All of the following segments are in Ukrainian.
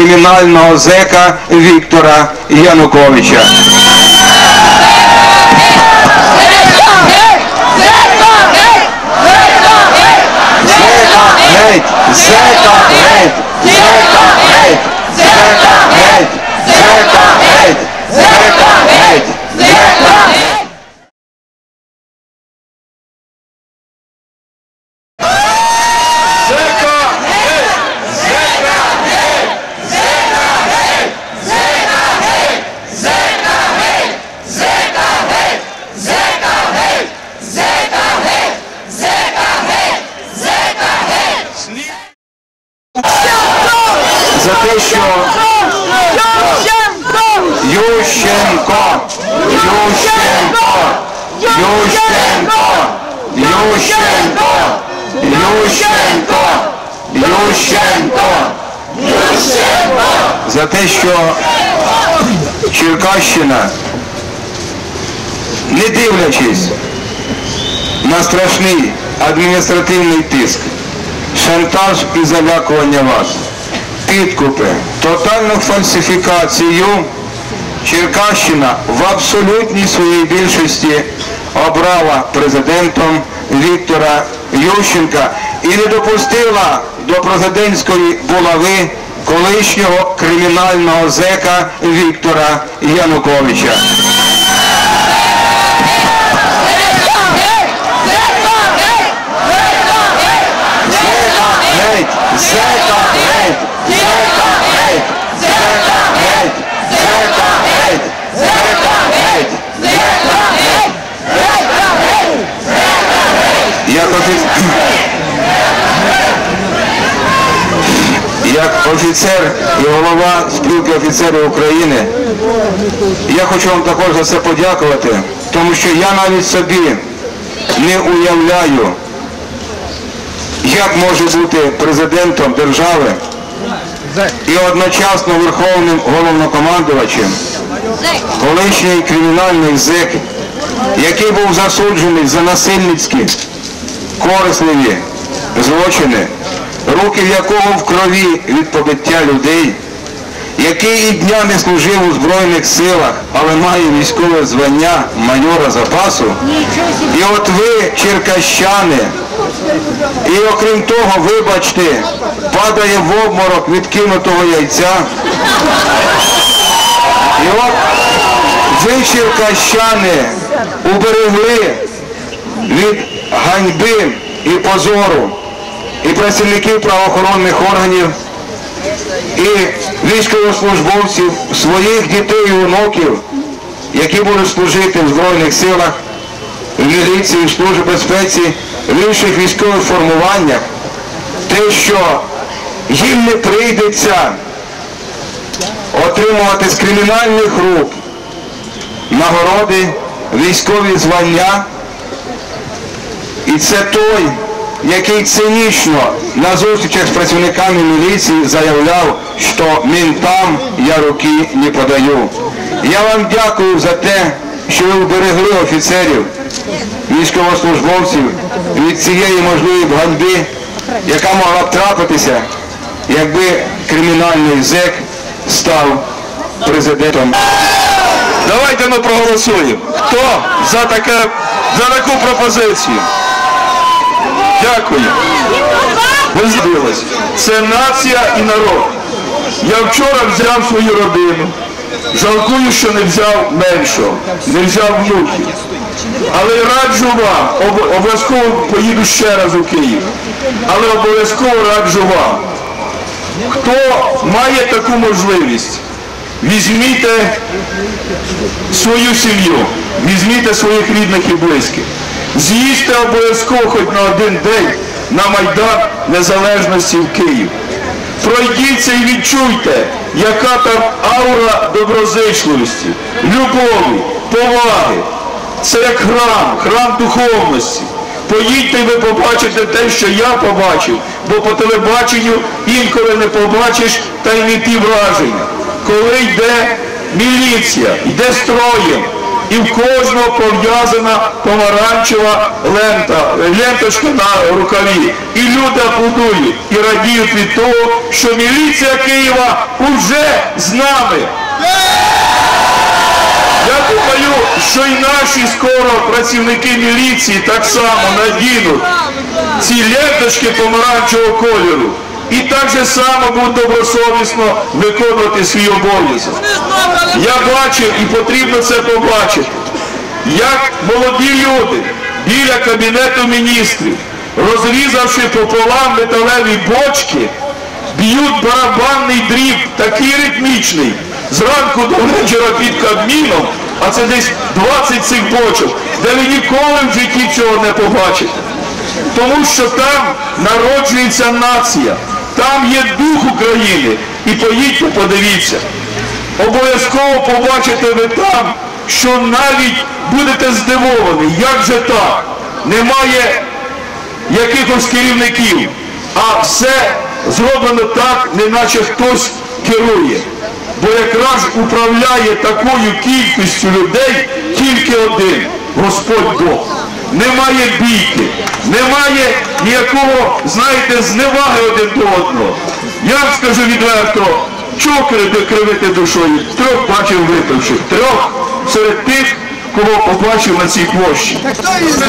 кримінального зека Віктора Януковича. Зека геть! Зека геть! Зека геть! Зека геть! Зека геть! Зека геть! Зека Ющенко! Ющенко! Ющенко! Ющенко! Ющенко! За те, що Черкащина, не дивлячись на страшний адміністративний тиск, шантаж і залякування вас, підкупи, тотальну фальсифікацію, Черкащина в абсолютній своїй більшості обрала президентом Віктора Ющенка і не допустила до президентської булави колишнього кримінального зека Віктора Януковича. Геть! Зека геть! Зека геть! Зека геть! Зека геть! Зека геть! Зека геть! Як офіцер, як офіцер і голова спілки офіцерів України, я хочу вам також за це подякувати, тому що я навіть собі не уявляю, як може бути президентом держави і одночасно верховним головнокомандувачем колишній кримінальний зек, який був засуджений за насильницькі, корисливі злочини, руки в якого в крові від побиття людей, який і днями служив у Збройних силах, але має військове звання майора запасу. І от ви, черкащани, і окрім того, вибачте, падає в обморок від кинутого яйця. І от ви, черкащани, уберегли від ганьби і позору і працівників правоохоронних органів, і військовослужбовців, своїх дітей і онуків, які будуть служити в Збройних силах, в міліції, в службі безпеці, в інших військових формуваннях, те, що їм не прийдеться отримувати з кримінальних рук нагороди, військові звання. І це той, який цинічно на зустрічах з працівниками міліції заявляв, що ментам я руки не подаю. Я вам дякую за те, що ви вберегли офіцерів, військовослужбовців від цієї можливої ганьби, яка могла б трапитися, якби кримінальний зек став президентом. Давайте ми проголосуємо. Хто за таке, за таку пропозицію? Дякую. Ви здивились. Це нація і народ. Я вчора взяв свою родину. Жалкую, що не взяв меншого, не взяв внуків. Але раджу вам, об- обов'язково поїду ще раз у Київ. Але обов'язково раджу вам. Хто має таку можливість, візьміте свою сім'ю, візьміть своїх рідних і близьких. З'їжте обов'язково хоч на один день на Майдан Незалежності в Київ. Пройдіться і відчуйте, яка там аура доброзичливості, любові, поваги. Це як храм, храм духовності. Поїдьте і ви побачите те, що я побачив, бо по телебаченню інколи не побачиш та й не ті враження. Коли йде міліція, йде строєм, і в кожного пов'язана помаранчева лента, ленточка на рукаві. І люди аплодують і радіють від того, що міліція Києва уже з нами. Я думаю, що і наші скоро працівники міліції так само надінуть ці ленточки помаранчевого кольору. І так же само будуть добросовісно виконувати свій обов'язок. Я бачив і потрібно це побачити, як молоді люди біля Кабінету міністрів, розрізавши пополам металеві бочки, б'ють барабанний дріб, такий ритмічний, зранку до вечора під Кабміном, а це десь 20 цих бочок, де ви ніколи в житті цього не побачите. Тому що там народжується нація, там є дух України. І поїдьте, подивіться. Обов'язково побачите ви там, що навіть будете здивовані, як же так? Немає якихось керівників, а все зроблено так, неначе хтось керує. Бо якраз управляє такою кількістю людей тільки один Господь Бог. Немає бійки, немає ніякого, знаєте, зневаги один до одного. Я вам скажу відверто, чого кри- кривити душою? Трьох бачив випивших, трьох серед тих, кого побачив на цій площі.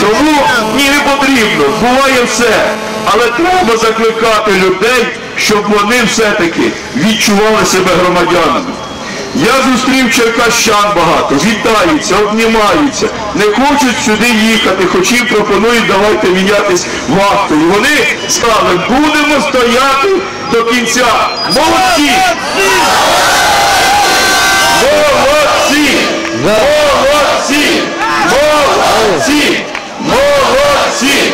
Тому ні не потрібно, буває все. Але треба закликати людей, щоб вони все-таки відчували себе громадянами. Я зустрів черкащан багато, вітаються, обнімаються, не хочуть сюди їхати, хоч їм пропонують, давайте мінятись вахтою. Вони сказали, будемо стояти до кінця. Молодці! Молодці! Молодці! Молодці! Молодці!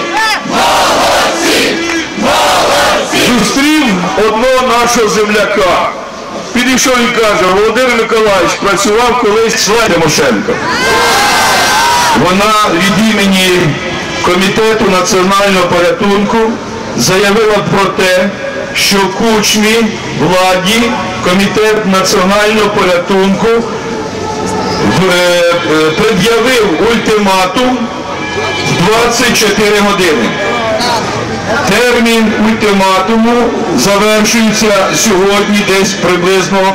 Зустрів одного нашого земляка. Підійшов і каже, Володимир Миколаївич працював колись з Тимошенко. Вона від імені Комітету національного порятунку заявила про те, що кучмі владі Комітет національного порятунку е, е, пред'явив ультиматум 24 години. Термін ультиматуму завершується сьогодні десь приблизно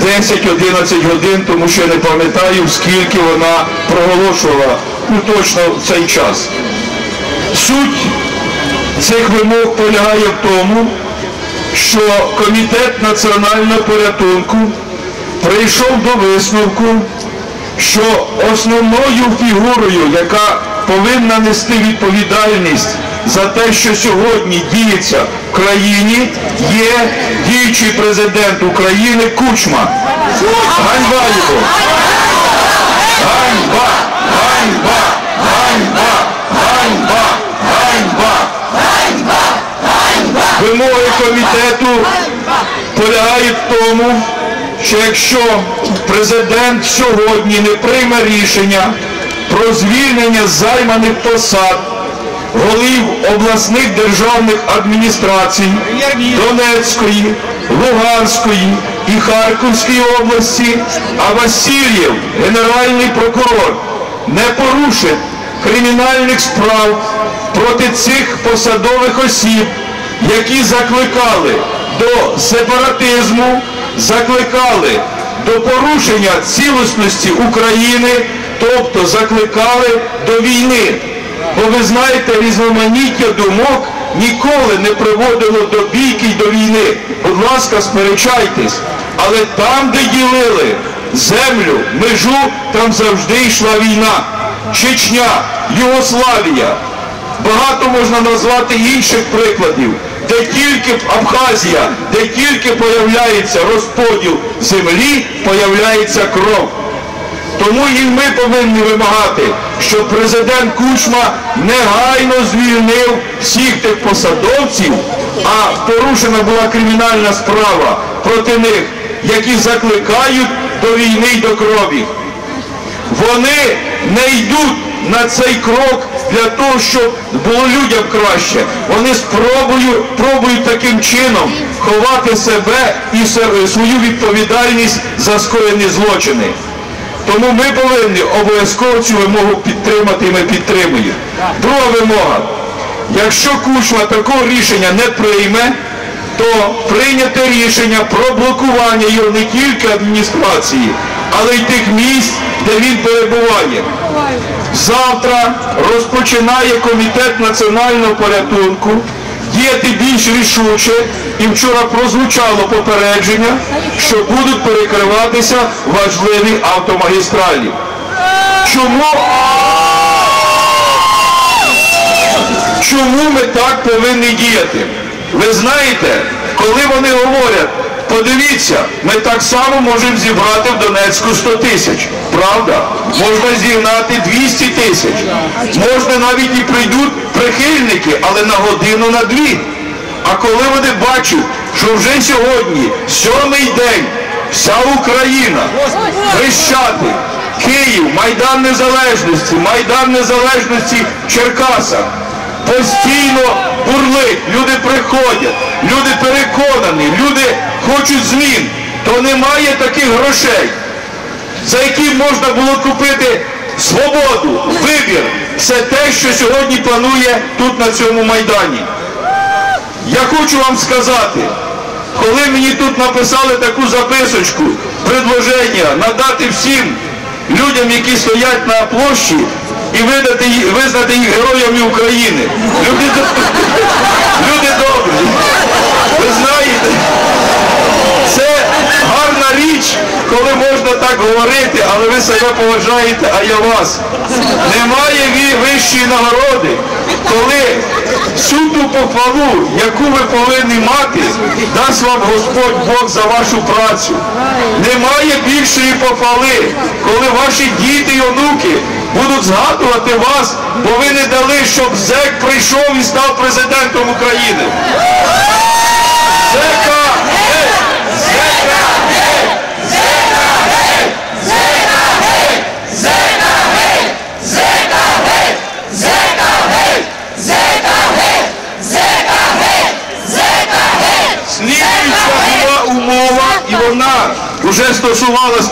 10-11 годин, тому що я не пам'ятаю, скільки вона проголошувала, ну точно в цей час. Суть цих вимог полягає в тому, що Комітет національного порятунку прийшов до висновку, що основною фігурою, яка повинна нести відповідальність за те, що сьогодні діється в країні, є діючий президент України Кучма. Ганьба його! Ганьба! Ганьба! Ганьба! Ганьба! Ганьба! Вимоги комітету полягають в тому, що якщо президент сьогодні не прийме рішення про звільнення займаних посад голів обласних державних адміністрацій Донецької, Луганської і Харківської області, а Васильєв, генеральний прокурор, не порушить кримінальних справ проти цих посадових осіб, які закликали до сепаратизму, закликали до порушення цілісності України, тобто закликали до війни. Бо ви знаєте, різноманіття думок ніколи не приводило до бійки й до війни. Будь ласка, сперечайтесь. Але там, де ділили землю, межу, там завжди йшла війна. Чечня, Югославія. Багато можна назвати інших прикладів, де тільки Абхазія, де тільки появляється розподіл землі, появляється кров. Тому і ми повинні вимагати, щоб президент Кучма негайно звільнив всіх тих посадовців, а порушена була кримінальна справа проти них, які закликають до війни й до крові. Вони не йдуть на цей крок для того, щоб було людям краще. Вони спробують, пробують таким чином ховати себе і свою відповідальність за скоєні злочини. Тому ми повинні обов'язково цю вимогу підтримати і ми підтримуємо. Друга вимога. Якщо Кучма такого рішення не прийме, то прийняти рішення про блокування його не тільки адміністрації, але й тих місць, де він перебуває. Завтра розпочинає комітет національного порятунку діяти більш рішуче, і вчора прозвучало попередження, що будуть перекриватися важливі автомагістралі. Чому? Чому ми так повинні діяти? Ви знаєте, коли вони говорять, подивіться, ми так само можемо зібрати в Донецьку 100 тисяч. Правда? Можна зігнати 200 тисяч. Можна навіть і прийдуть прихильники, але на годину, на дві. А коли вони бачать, що вже сьогодні, сьомий день, вся Україна, Хрещатик, Київ, Майдан Незалежності, Майдан Незалежності в Черкасах, постійно бурлить, люди приходять, люди переконані, люди хочуть змін, то немає таких грошей, за які можна було купити свободу, вибір, все те, що сьогодні планує тут на цьому майдані. Я хочу вам сказати, коли мені тут написали таку записочку, предложення надати всім людям, які стоять на площі, і визнати їх героями України. Люди, люди добрі. Ви знаєте, це гарна річ, коли можна так говорити, але ви себе поважаєте, а я вас. Немає вищої нагороди, коли всю ту похвалу, яку ви повинні мати, дасть вам Господь Бог за вашу працю. Немає більшої похвали, коли ваші діти і онуки будуть згадувати вас, бо ви не дали, щоб ЗЕК прийшов і став президентом України. ЗЕКа! Геть! ЗЕКа! Геть! ЗЕКа! Геть! ЗЕКа! Геть! ЗЕКа Геть! ЗЕКа Геть! ЗЕКа Геть! ЗЕКа Геть! ЗЕКа Геть! ЗЕКа Геть! Слідуюча була умова, і вона вже стосувалась